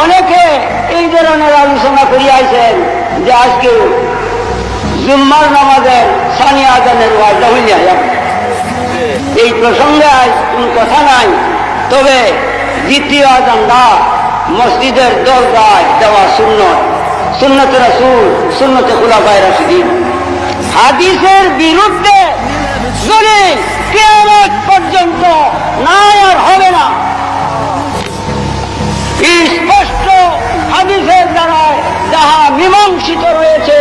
অনেকে এই ধরনের আলোচনা করিয়াছেন যে আজকে জুম্মার নামাজের সানি আজানের ওয়াজা হইয়া এই প্রসঙ্গে আজ কোন কথা নাই। তবে দ্বিতীয় আজানটা মসজিদের দরজায় দেওয়া সুন্নত। সুন্নতে রাসূল, সুন্নতে খোলাফায়ে রাশিদিন। হাদিসের বিরুদ্ধে যদি কেমন পর্যন্ত নাই আর হবে না। মীমাংসিত রয়েছে।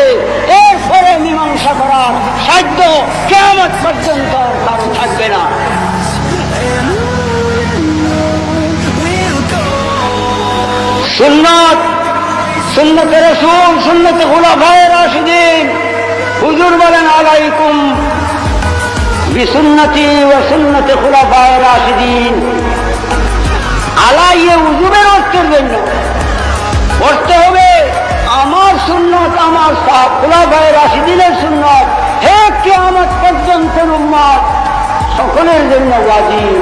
এরপরে মীমাংসা করার সাধ্য কেমন পর্যন্ত কারও থাকবে না। সুন্নত সুন্নতে রসুল, সুন্নতে খুলাফায়ে রাশিদিন। হুজুর বলেন, আলাইকুম বিসুন্নতি ও সুন্নতে খুলাফায়ে রাশিদিন। আলাইয়ে উজুবের অর্থের জন্য। করতে হবে আমার সুন্নত, আমার খোলাফায়ে রাশিদিনের সুন্নত। হে কে আমার পর্যন্ত সকলের জন্য ওয়াজিব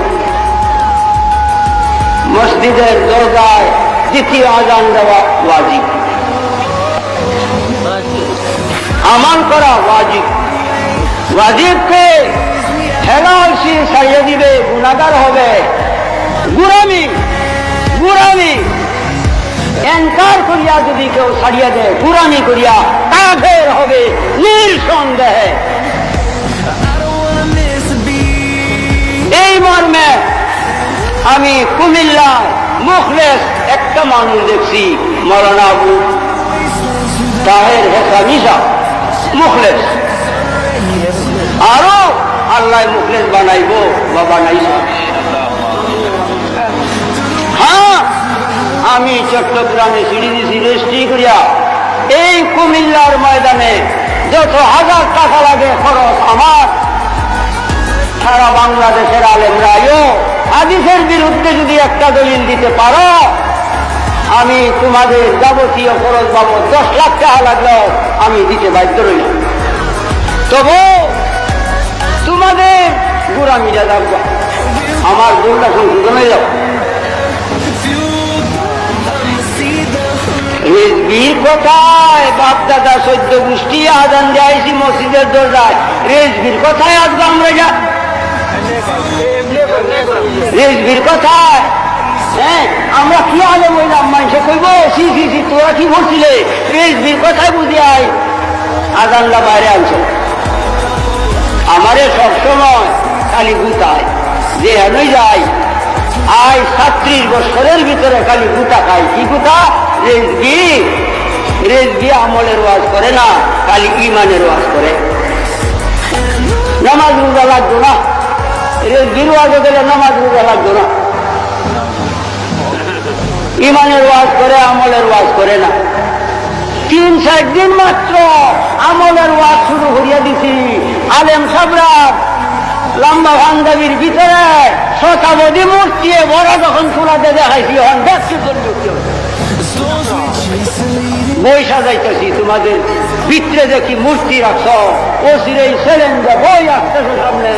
মসজিদের দরজায় দ্বিতীয় আজান দেওয়া ওয়াজিব আমাল করা ওয়াজিব ওয়াজিবকে হেলালসি সারিয়ে দিবে গুণাগার হবে। গুরামি গুরামি এনকার করিয়া যদি কেউ ছাড়িয়া দেয় গুরামি করিয়া কাফের হবে নিঃসন্দেহে। এই মর্মে আমি কুমিল্লায় মুখলেস একটা মানুষ দেখছি, মরানা আবু তাহের হেসা মিশা মুখলেস। আরও আল্লাহ মুখলেস বানাইব বা বানাইছ আমি চট্টগ্রামে সিঁড়ি দিছি রেজিস্ট্রি করিয়া এই কুমিল্লার ময়দানে যত হাজার টাকা লাগে খরচ আমার, সারা বাংলাদেশের আলেমরাইও হাদিসের বিরুদ্ধে যদি একটা দলিল দিতে পারো, আমি তোমাদের যাবতীয় খরচ বাবদ দশ লাখ টাকা লাগলেও আমি দিতে বাধ্য রইল তবু তোমাদের গুড়ামিটা লাগবে। আমার গুড়টা সংশোধনে যাও রেজবির কোথায় বাপ দাদা সদ্য গোষ্ঠী আদান যাইছি মসজিদের দরজায়। রেজবির কোথায় আসব আমরা যা রেজবির কোথায় হ্যাঁ আমরা কি আলে বললাম মানুষে কইব, সি সি সি, তোরা কি বলছিলে রেজবির কথায় বুঝি আই আদানটা বাইরে আনছো। আমারে সবসময় খালি গুতায় যে হেনই যাই আয় সাত্রিশ বছরের ভিতরে খালি গুতা খাই কি গুতা? রেজগি রেজগি আমলের ওয়াজ করে না, খালি ইমানের ওয়াজ করে। নামাজ রোজা লাগতো না। রেজগির ওয়াজে গেলে নামাজ রোজা লাগতো না। ইমানের ওয়াজ করে, আমলের ওয়াজ করে না। তিন, চার দিন মাত্র আমলের ওয়াজ শুরু করিয়া দিছি। আলেম সাবরাত লম্বা ভাঙ্গাবির ভিতরে শতাবধি মূর্তি বড় যখন চুলাতে দেখাইছি হন দেখছি বই সাজাইতেছি তোমাদের। ভিতরে দেখি মূর্তি রাখছ ও সিরেই ছেলেন যে বই আসতেছে সামনে।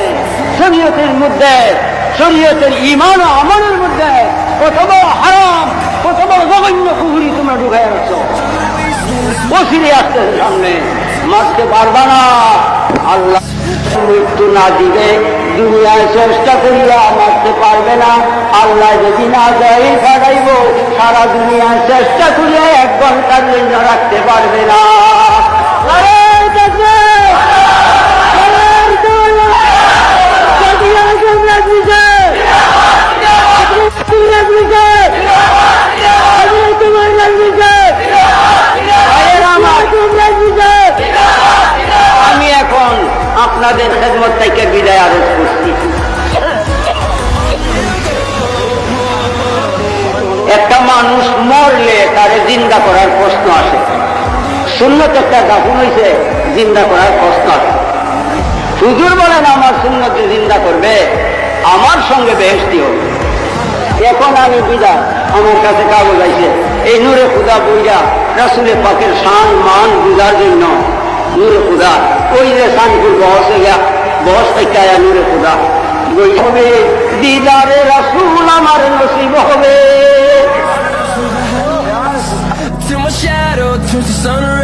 শরীয়তের মধ্যে, শরীয়তের ইমান আমলের মধ্যে বড় হারাম বড় জঘন্য কুহুরি তোমরা ঢুকাই রাখছ ও সিরে আসতেছে সামনে। মারতে পারবা না। আল্লাহ মৃত্যু না দিবে দুনিয়ায় চেষ্টা করিয়া মারতে পারবে না। আল্লাহ যদি না দেয় ফাড়াইব সারা দুনিয়ায় চেষ্টা করিয়া এক ঘণ্টার জন্য রাখতে পারবে না। তারে জিন্দা করার প্রশ্ন আসে। শূন্যত একটা দাফন হয়েছে জিন্দা করার প্রশ্ন আসে। হুজুর বলেন আমার শূন্যতে জিন্দা করবে, আমার সঙ্গে বেহেস্তি হবে। এখন আমি বিদায়। আমার কাছে কাগজ আছে এই নূরে খুদা বইয়া রাসুলের পাকের শান, মান বুঝার জন্য, নূরে খুদা, ওই যে শানপুর বহস গিয়া বহস থেকে আয়া নূরে খুদা, বই হবে। দিদারে রাসুল আমার নসিব হবে। the sunrise